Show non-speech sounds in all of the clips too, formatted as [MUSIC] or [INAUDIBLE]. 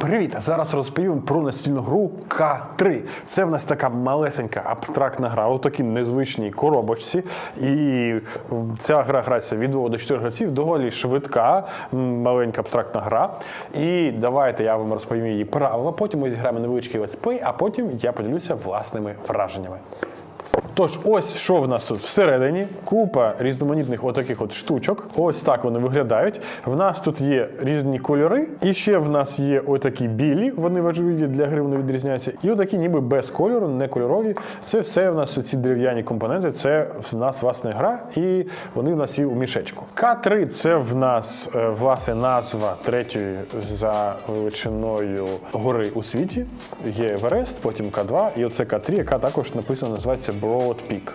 Привіт! Зараз розповім про настільну гру К3. Це в нас така малесенька абстрактна гра у такій незвичній коробочці. І ця гра грається від 2 до 4 гравців, доволі швидка, маленька абстрактна гра. І давайте я вам розповім її правила. Потім ми зіграємо невеличкий летсплей, а потім я поділюся власними враженнями. Тож, ось що в нас тут всередині. Купа різноманітних отаких от штучок. Ось так вони виглядають. В нас тут є різні кольори, і ще в нас є отакі білі, вони важливі для гри, відрізняються. І отакі, ніби без кольору, не кольорові. Це все в нас ці дерев'яні компоненти. Це в нас власне гра, і вони в нас і у мішечку. К3 це в нас е, власне назва третьої за величиною гори у світі. Є Еверест, потім К2, і оце К3, яка також написано, називається Broad Peak.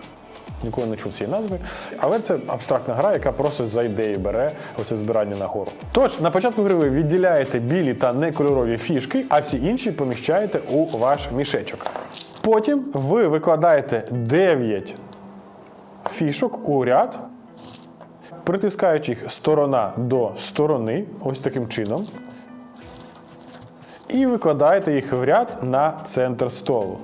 Ніколи не чув цієї назви, але це абстрактна гра, яка просто за ідею бере оце збирання на гору. Tож на початку гри ви відділяєте білі та некольорові фішки, а всі інші поміщаєте у ваш мішечок. Потім ви викладаєте 9 фішок у ряд, притискаючи їх сторона до сторони, ось таким чином. І викладаєте їх в ряд на центр столу.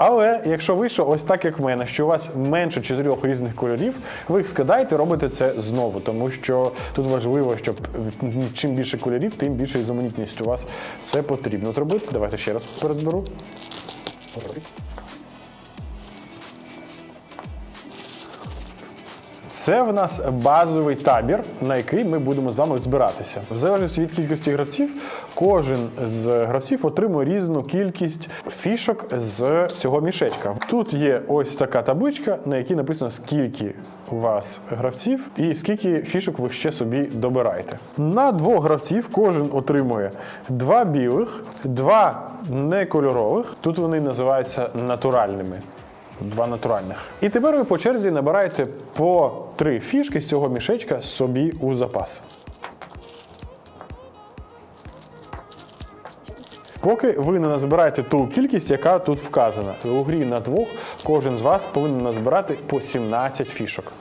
Але якщо вийшло ось так, як в мене, що у вас менше чотирьох різних кольорів, ви їх скидаєте, робите це знову, тому що тут важливо, щоб чим більше кольорів, тим більше різноманітність у вас це потрібно зробити. Давайте ще раз перезберу. Це в нас базовий табір, на який ми будемо з вами збиратися. В залежності від кількості гравців, кожен з гравців отримує різну кількість фішок з цього мішечка. Тут є ось така табличка, на якій написано, скільки у вас гравців і скільки фішок ви ще собі добираєте. На двох гравців кожен отримує два білих, два некольорових. Тут вони називаються натуральними. Два натуральних. І тепер ви по черзі набираєте по три фішки з цього мішечка собі у запас. Поки ви не назбираєте ту кількість, яка тут вказана. У грі на двох кожен з вас повинен назбирати по 17 фішок.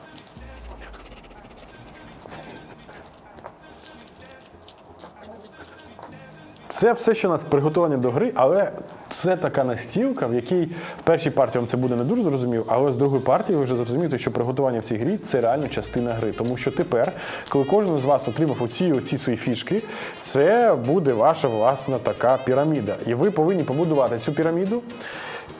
Це все, що у нас приготовані до гри, але це така настілка, в якій в першій партії вам це буде не дуже зрозуміло, але з другої партії ви вже зрозумієте, що приготування в цій грі це реально частина гри. Тому що тепер, коли кожен з вас отримав оці, оці свої фішки, це буде ваша власна така піраміда. І ви повинні побудувати цю піраміду.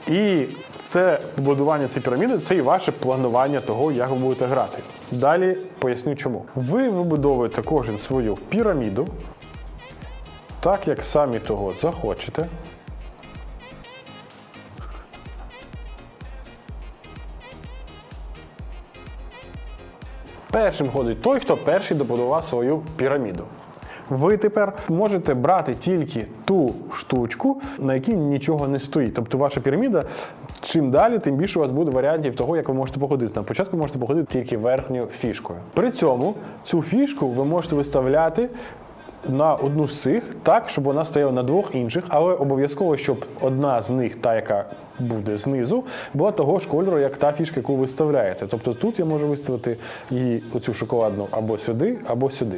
І це будування цієї піраміди це і ваше планування того, як ви будете грати. Далі поясню чому. Ви вибудовуєте кожен свою піраміду так, як самі того захочете. Першим ходить той, хто перший добудував свою піраміду. Ви тепер можете брати тільки ту штучку, на якій нічого не стоїть. Тобто ваша піраміда, чим далі, тим більше у вас буде варіантів того, як ви можете походити. На початку можете походити тільки верхньою фішкою. При цьому цю фішку ви можете виставляти на одну з цих так, щоб вона стояла на двох інших, але обов'язково, щоб одна з них, та яка буде знизу, була того ж кольору, як та фішка, яку ви виставляєте. Тобто тут я можу виставити її оцю шоколадну або сюди, або сюди.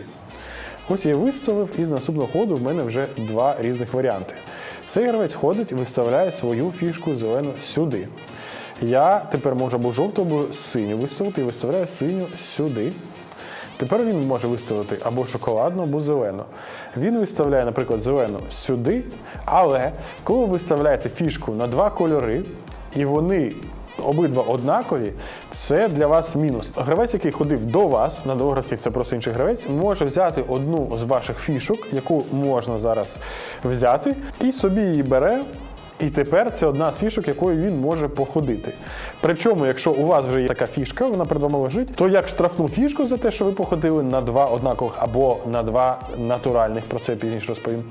Ось я виставив, і з наступного ходу в мене вже два різних варіанти. Цей гравець ходить і виставляє свою фішку зелену сюди. Я тепер можу або жовту, або синю виставити і виставляю синю сюди. Тепер він може виставити або шоколадну, або зелену. Він виставляє, наприклад, зелену сюди, але коли ви виставляєте фішку на два кольори, і вони обидва однакові, це для вас мінус. Гравець, який ходив до вас, на двох це просто інший гравець, може взяти одну з ваших фішок, яку можна зараз взяти, і собі її бере. І тепер це одна з фішок, якою він може походити. Причому, якщо у вас вже є така фішка, вона перед вами лежить, то як штрафну фішку за те, що ви походили на два однакових або на два натуральних, про це я пізніше розповім,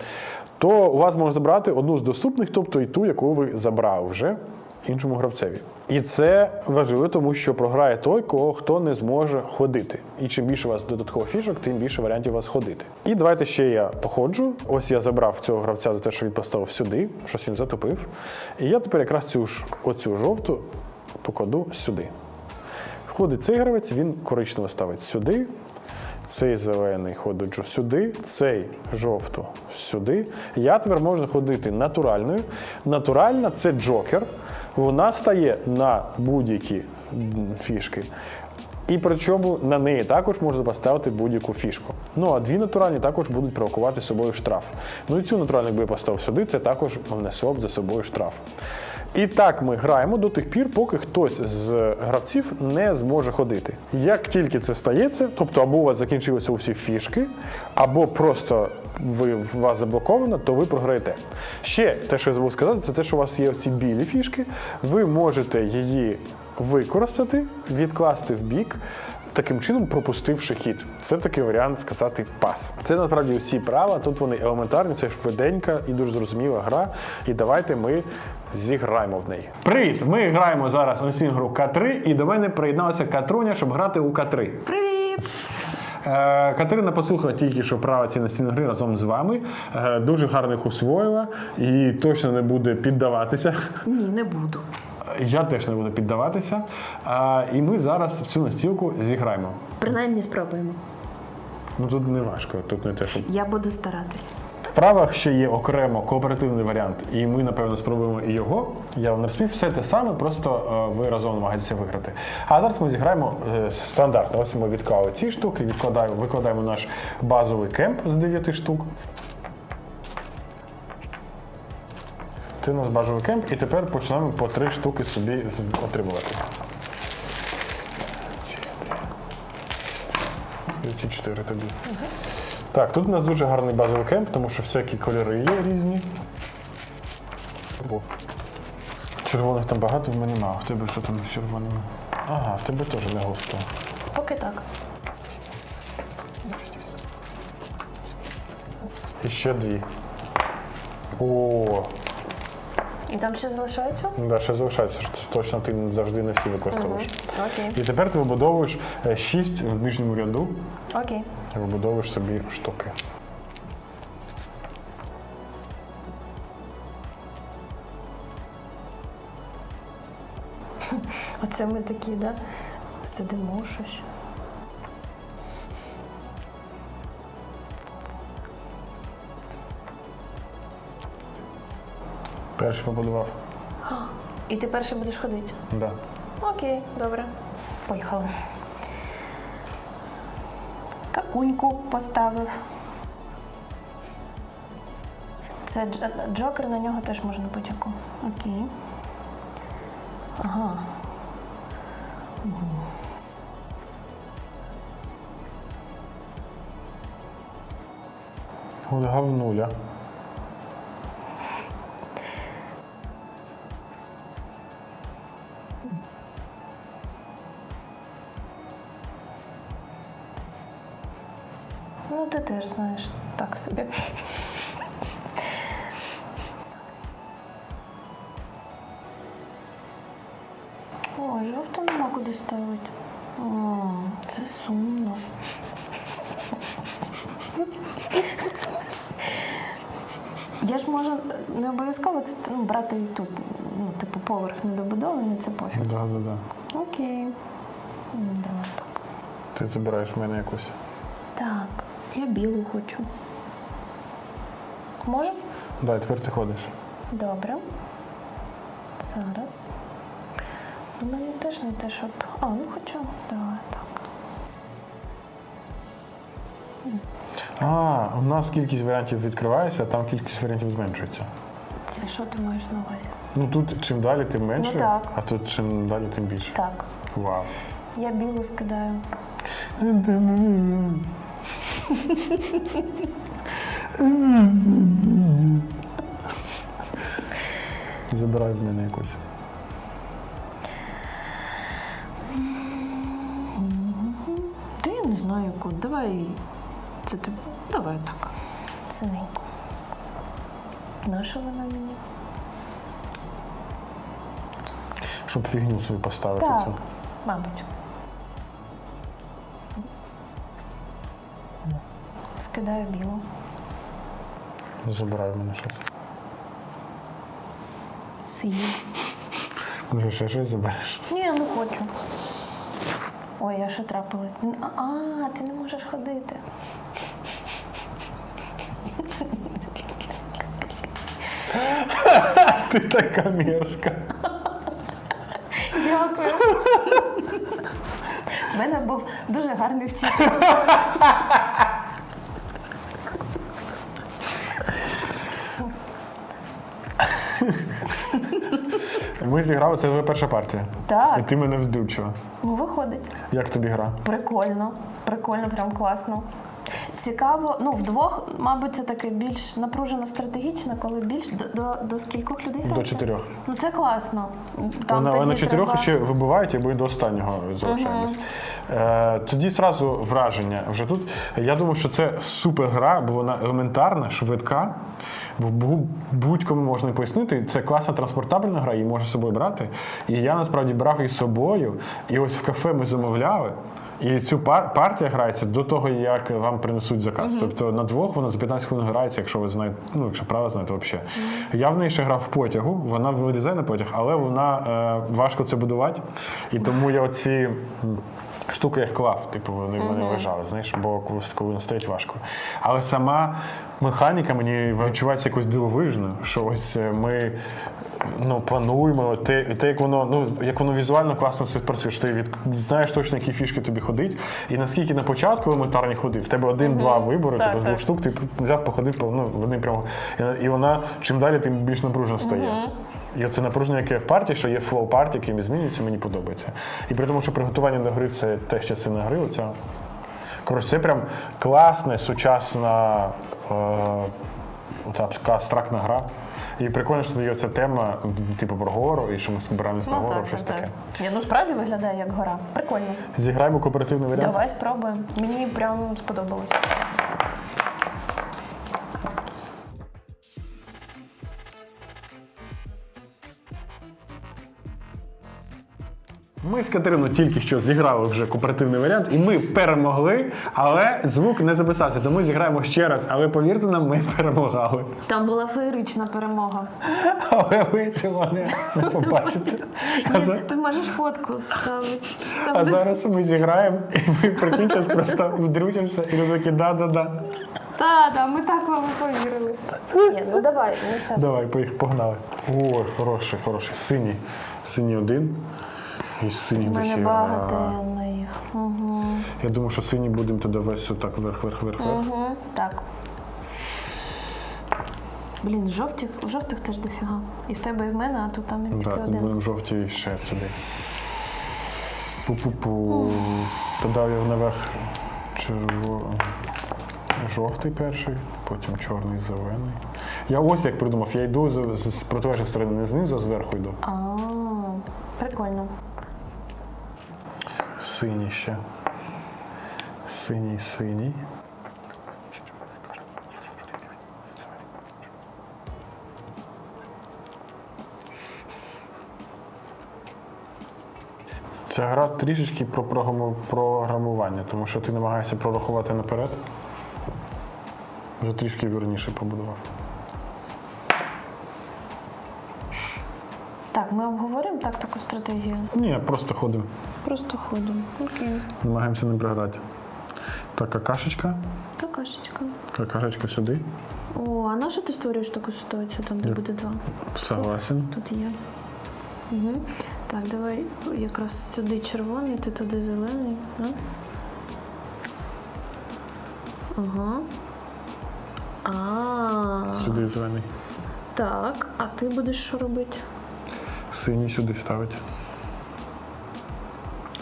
то у вас можна забрати одну з доступних, тобто і ту, яку ви забрали вже іншому гравцеві. І це важливо, тому що програє той, кого хто не зможе ходити. І чим більше у вас додатково фішок, тим більше варіантів у вас ходити. І давайте ще я походжу. Ось я забрав цього гравця за те, що він поставив сюди, щось він затопив. І я тепер якраз цю ж оцю жовту покладу сюди. Входить цей гравець, він коричнево ставить сюди. Цей зелений ходить сюди, цей жовту сюди. Я тепер можу ходити натуральною. Натуральна це джокер. Вона стає на будь-які фішки. І причому на неї також можна поставити будь-яку фішку. Ну а дві натуральні також будуть провокувати з собою штраф. Ну і цю натуральну, якби я поставив сюди, це також внесло б за собою штраф. І так ми граємо до тих пір, поки хтось з гравців не зможе ходити. Як тільки це стається, тобто або у вас закінчилися усі фішки, або просто ви вас заблоковано, то ви програєте. Ще те, що я забув сказати, це те, що у вас є ці білі фішки. Ви можете її використати, відкласти в бік. Таким чином, пропустивши хід. Це такий варіант сказати пас. Це насправді усі права. Тут вони елементарні, це швиденька і дуже зрозуміла гра. І давайте ми зіграємо в неї. Привіт! Ми граємо зараз ось гру К3, і до мене приєдналася Катруня, щоб грати у К3. Привіт! Е, Катерина послухала тільки що права ці гри разом з вами. Е, Дуже гарно їх усвоїла і точно не буде піддаватися. Ні, не буду. Я теж не буду піддаватися. А, і ми зараз в цю настілку зіграємо. Принаймні спробуємо. Ну тут не важко, тут не те, що. Я буду старатись. В правах ще є окремо кооперативний варіант, і ми, напевно, спробуємо і його. Я вам не розповів все те саме, просто е, ви разом намагаєтеся виграти. А зараз ми зіграємо е, стандартно. Ось ми відклали ці штуки, викладаємо наш базовий кемп з 9 штук. Це у нас базовий кемп, і тепер почнемо по три штуки собі отримувати. Ці чотири тобі. Так, тут у нас дуже гарний базовий кемп, тому що всякі кольори є різні. Червоних там багато, в мене мало. В тебе що там з червоними? Ага, в тебе теж не густо. Поки так. І ще дві. О, І там ще залишається? да, ще залишається, що точно ти завжди не всі використовуєш. Окей. І тепер ти вибудовуєш 6 в нижньому ряду, Окей. і вибудовуєш собі штуки. Оце ми такі, да? Сидимо щось. Перший побудував. І ти перший будеш ходити. Да. Окей, добре. Поїхали. Какуньку поставив. Це дж- джокер, на нього теж можна будь-яку. Окей. Ага. От говнуля. Поверх недобудований, це пофіг. Да, да, да. Окей. Ну, Давай так. Ти забираєш в мене якусь. Так, я білу хочу. Може? Да, тепер ти ходиш. Добре. Зараз. У мене теж не те, щоб. А, ну хоча. Давай так. А, у нас кількість варіантів відкривається, а там кількість варіантів зменшується. Це що ти маєш на увазі? Ну тут чим далі, тим менше, Ну, так. а тут чим далі, тим більше. Так. Вау. Я білу скидаю. Забирай в мене якусь. Та я не знаю яку. Давай. Це ти. Давай так. Синеньку. Наша вона мені? Щоб фігню свою поставити. Так, цю. мабуть. Скидаю білу. Забирай в мене щось. Синю. Може, ще щось забереш. Ні, я не хочу. Ой, а що трапилось? Н- А, ти не можеш ходити. [LAUGHS] Ти така мерзка. Дякую. У мене був дуже гарний вчитель. Ми зіграли, це вже перша партія. Так. І ти мене вдучила. Ну, виходить. Як тобі гра? Прикольно, прикольно, прям класно. Цікаво, ну вдвох, мабуть, це таке більш напружено стратегічно, коли більш до, до, до скількох людей До чотирьох. Ну це класно. Там але на чотирьох треба... ще вибивають, і ми до останнього залишаємось. Е, тоді зразу враження. Вже тут я думаю, що це супер гра, бо вона елементарна, швидка. Бо будь-кому можна пояснити. Це класна транспортабельна гра, її можна з собою брати. І я насправді брав її з собою. І ось в кафе ми замовляли. І цю пар- партія грається до того, як вам принесуть заказ. Тобто на двох вона за 15 хвилин грається, якщо ви знаєте, ну якщо право знаєте взагалі. Я в неї ще грав в потягу, вона вилізає на потяг, але вона е, важко це будувати. І тому я оці. Штуки їх клав, типу вони в мене лежали, знаєш, бо коли коли стоїть важко. Але сама механіка мені відчувається якось дивовижно, що ось е, ми ну, плануємо те, те, як воно ну як воно візуально класно все працює. що Ти від знаєш точно, які фішки тобі ходить. І наскільки на початку елементарні ходив, в тебе один-два вибори, Так, тобто з двох штук ти взяв, походив, по- ну вони прямо і- вона чим далі, тим більш напружено стає. І це напруження, яке в партії, що є флоу партії, якими змінюється, мені подобається. І при тому, що приготування до гри це теж частина гри. Оця. Коротше, це прям класна, сучасна е, та, така абстрактна гра. І прикольно, що є ця тема, типу про гору, і що ми збираємось на Ну, гору, так, щось так, таке. Я ну справді виглядає як гора. Прикольно. Зіграємо кооперативний варіант. Давай спробуємо. Мені прям сподобалось. Ми з Катериною тільки що зіграли вже кооперативний варіант, і ми перемогли, але звук не записався. Тому зіграємо ще раз. Але повірте нам, ми перемагали. Там була феєрична перемога. Але ви цього не, не побачите. А, за- ти можеш фотку вставити. Там а де- зараз ми зіграємо, і ми прикинь, зараз просто вдручимося, і ми такі да-да-да. Та, та, ми так вам і повірили. Ні, ну давай, ми зараз. Давай, поїх- погнали. Ой, хороший, хороший. Синій. Синій один. І синій У мене дофіга. багатенно їх. Угу. Я думаю, що синій будемо тоді весь отак вверх, вверх, вверх, вверх. Угу. Так. Блін, жовтих, жовтих теж дофіга. І в тебе, і в мене, а тут там тільки тут один. будемо жовті і ще сюди. Пу-пу-пу. Тоді я наверх черво... жовтий перший, потім чорний, зелений. Я ось як придумав, я йду з, з, з протилежної сторони, не знизу, а зверху йду. А, прикольно. Синій ще. Синій, синій. Ця гра трішечки про програмування, тому що ти намагаєшся прорахувати наперед. Вже трішки вірніше побудував. Так, ми обговоримо так таку стратегію. Ні, просто ходимо. Просто ходимо. Окей. Намагаємося не програти. Так, какашечка. Какашечка. Какашечка сюди. О, а на що ти створюєш таку ситуацію, там, де Як? буде два? Согласен. Тут є. Угу. Так, давай якраз сюди червоний, ти туди зелений. Да? Ага. А, Сюди зелений. так, а ти будеш що робити? Синій сюди ставить.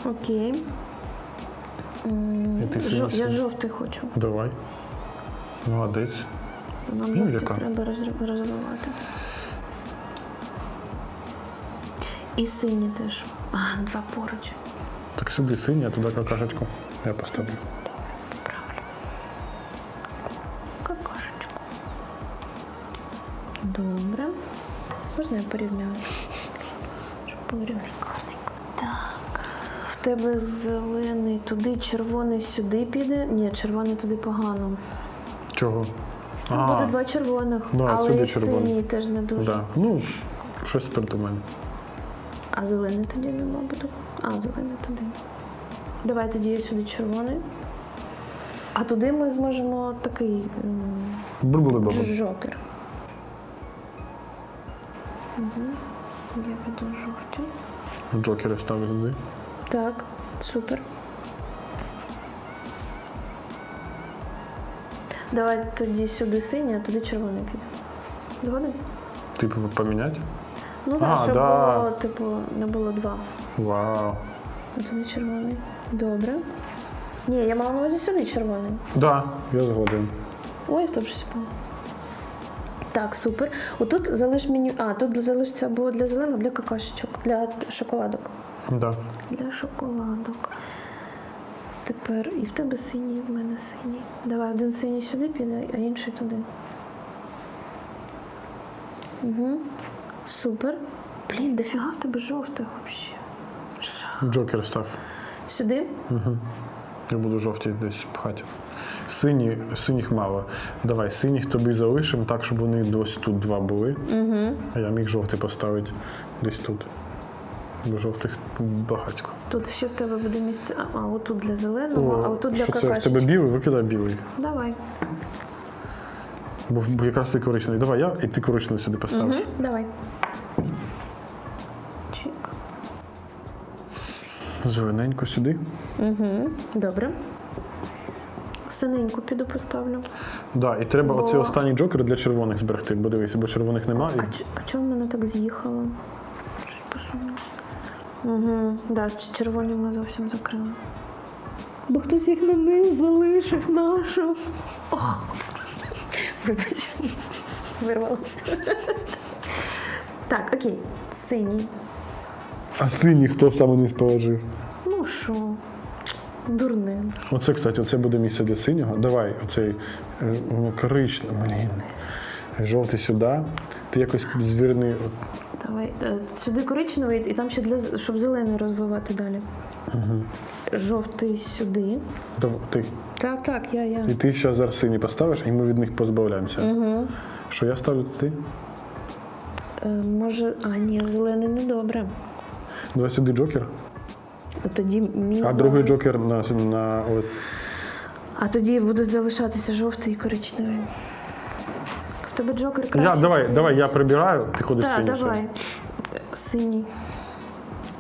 Окей. І ти жо- я жовтий хочу. Давай. Молодець. Нам Ну, жовтий яка? треба роз- розвивати. І синій теж. А, два поруч. Так сюди синій, а туди какашечку. Я поставлю. Правильно. Какашечку. Добре. Можна я порівняю? Щоб було рівненько, гарненько. Так. Тебе зелений туди, червоний сюди піде. Ні, червоний туди погано. Чого? Тут буде два червоних, Да, але сюди і червоний. синій теж не дуже. Да. Ну, щось придумаємо. А зелений тоді нема буде. А, зелений туди. Давай тоді я сюди червоний. А туди ми зможемо такий м, джокер. Угу. Я піду жовті. Джокери ставлю туди. Так, супер. Давай тоді сюди синій, а туди червоний піде. Згоден? Типу поміняти? Ну так, А, щоб да. було, типу, не було два. Вау. А туди червоний. Добре. Ні, я мала на увазі сюди червоний. Да, я згоден. Ой, в щось впало. Так, супер. Отут залиш меню. А, тут залишиться або для зеленого, для какашечок, для шоколадок. Да. Для шоколадок. Тепер і в тебе синій, і в мене синій. Давай один синій сюди піде, а інший туди. Угу. Супер. Блін, дофіга в тебе жовтих взагалі. Жах. Джокер став. Сюди? Я буду жовті десь пхати. Сині, синіх мало. Давай, синіх тобі залишимо так, щоб вони дось тут два були. Угу. А я міг жовтий поставити десь тут. Бо жовтих багатько. Тут ще в тебе буде місце. А, отут для зеленого, а отут для що це в тебе білий, викидай білий. Давай. Бо, бо якраз ти коричневий. Давай я і ти коричневий сюди поставиш. Угу. Давай. Чик. Зелененько сюди. Угу. Добре. Синеньку піду поставлю. Да, і треба Бо- оці останні джокери для червоних зберегти, бо дивись, бо червоних немає. А, ч- а чому в мене так з'їхало? Щось. Угу. Да, з червоні ми зовсім закрили. Бо хтось їх на низ залишив нашу. Ох. Вибач. Вирвалося. Так, окей. Синій. А синій хто в самий низ положив? Ну що? Дурним. Оце, кстати, оце буде місце для синього. Давай, оцей е, воно коричневий. Блін. Жовтий сюди. Ти якось звірни. Давай. Е, Сюди коричневий, і там ще для щоб зелений розвивати далі. Угу. Жовтий сюди. Ти. Так, так, я, я. І ти зараз зараз синій поставиш, і ми від них позбавляємося. Угу. Що я ставлю ти? Е, може, а ні, зелений не добре. Давай сюди джокер. А тоді мій А зелений- другий джокер на, на от, А тоді будуть залишатися жовтий і коричневий. Тебе джокер краще. я, давай, стоїть. давай, я прибираю, ти ходиш Так, синій. давай. Синій.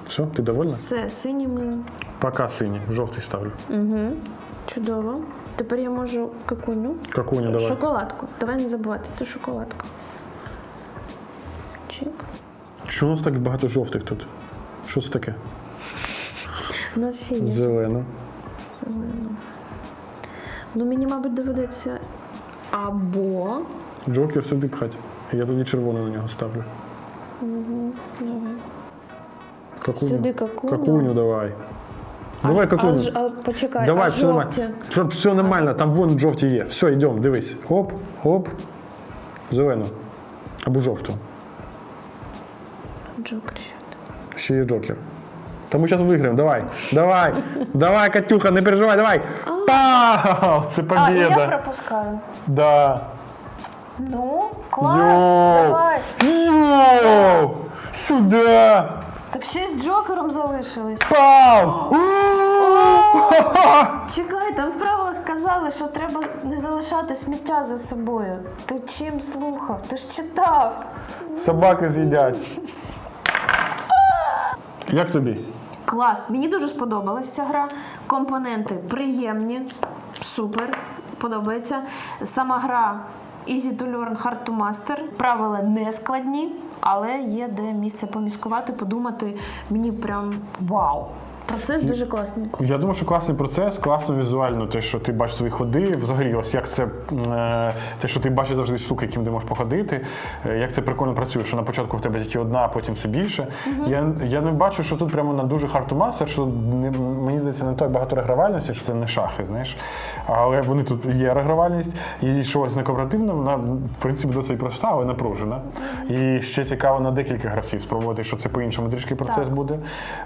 Все, ти довольна? Все, синій ми. Пока синій, жовтий ставлю. Угу. Чудово. Тепер я можу какуню. Какуню давай. Шоколадку. Давай не забувати, це шоколадка. Чик. Чому у нас так багато жовтих тут? Що це таке? У нас ще є Зелено. зелено. Ну, мені, мабуть, доведеться або. Джокер сюди пхать. Я тоді червоний на нього ставлю. Угу. Давай. Какуню. Сюди какуню. Какуню давай. Давай а, какуню. ж- а, почекай, Давай, а все нормально. жовті? Все, все нормально, там вон жовті є. Все, йдемо, дивись. Хоп, хоп. Зелену. Або жовту. Джокер. Ще є джокер. Та ми зараз виграємо, давай. Давай. [LAUGHS] давай, Катюха, не переживай, давай. Пау! Це А, і я побіда. пропускаю. Да. Ну, клас, Йоу! давай. Йоу! Сюда! Так ще з Джокером залишились. Пау! [LAUGHS] Чекай, там в правилах казали, що треба не залишати сміття за собою. Ти чим слухав? Ти ж читав. Собаки з'їдять. Як тобі? Клас, мені дуже сподобалась ця гра. Компоненти приємні, супер, подобається. Сама гра Easy to learn, hard to master. Правила не складні, але є де місце поміскувати, подумати. Мені прям вау. Процес дуже класний. Я думаю, що класний процес, класно візуально, те, що ти бачиш свої ходи. Взагалі, ось як це е, те, що ти бачиш завжди штуки, яким ти можеш походити, е, як це прикольно працює, що на початку в тебе тільки одна, а потім все більше. Я, я не бачу, що тут прямо на дуже хартумастер, що не, мені здається, не так багато регравальності, що це не шахи, знаєш. Але вони тут є регравальність, і що ось на кооперативно, вона в принципі досить проста, але напружена. І ще цікаво на декілька гравців спробувати, що це по-іншому трішки процес Так. буде.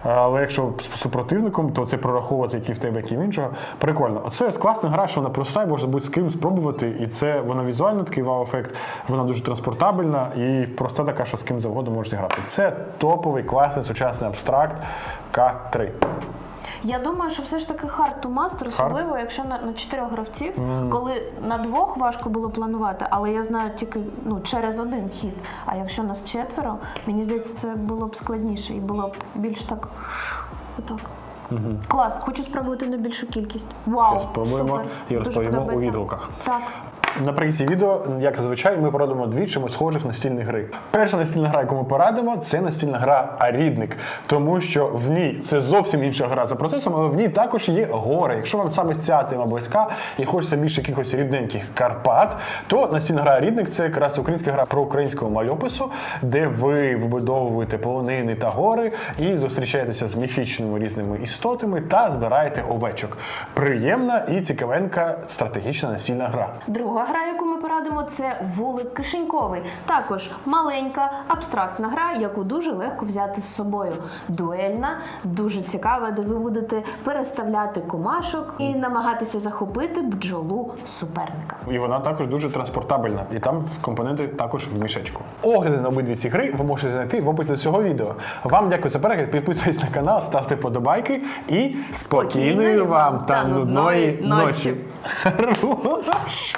Але якщо супротивником, то це прораховувати, які в тебе, які в іншого. Прикольно. Оце класна гра, що вона проста, і можна будь з ким спробувати. І це вона візуально такий вау-ефект, вона дуже транспортабельна і проста така, що з ким завгодно можеш зіграти. Це топовий, класний, сучасний абстракт К3. Я думаю, що все ж таки hard to master, особливо якщо на, на чотирьох гравців, коли на двох важко було планувати, але я знаю тільки ну, через один хід. А якщо нас четверо, мені здається, це було б складніше і було б більш так. Отак. Клас, хочу спробувати на більшу кількість. Вау! Спробуємо супер. і розповімо у відгуках. Так. Наприкінці відео, як зазвичай, ми порадимо дві чимось схожих настільних гри. Перша настільна гра, яку ми порадимо, це настільна гра Арідник, тому що в ній це зовсім інша гра за процесом, але в ній також є гори. Якщо вам саме ця тема близька і хочеться більше якихось рідненьких Карпат, то настільна гра Арідник це якраз українська гра про українського мальопису, де ви вибудовуєте полонини та гори і зустрічаєтеся з міфічними різними істотами та збираєте овечок. Приємна і цікавенька стратегічна настільна гра. Друга гра, яку ми порадимо, це вулик кишеньковий. Також маленька, абстрактна гра, яку дуже легко взяти з собою. Дуельна, дуже цікава, де ви будете переставляти комашок і намагатися захопити бджолу суперника. І вона також дуже транспортабельна, і там компоненти також в мішечку. Огляди на обидві ці гри ви можете знайти в описі до цього відео. Вам дякую за перегляд, підписуйтесь на канал, ставте подобайки і спокійної вам та нудної ночі. [LAUGHS] Хорош!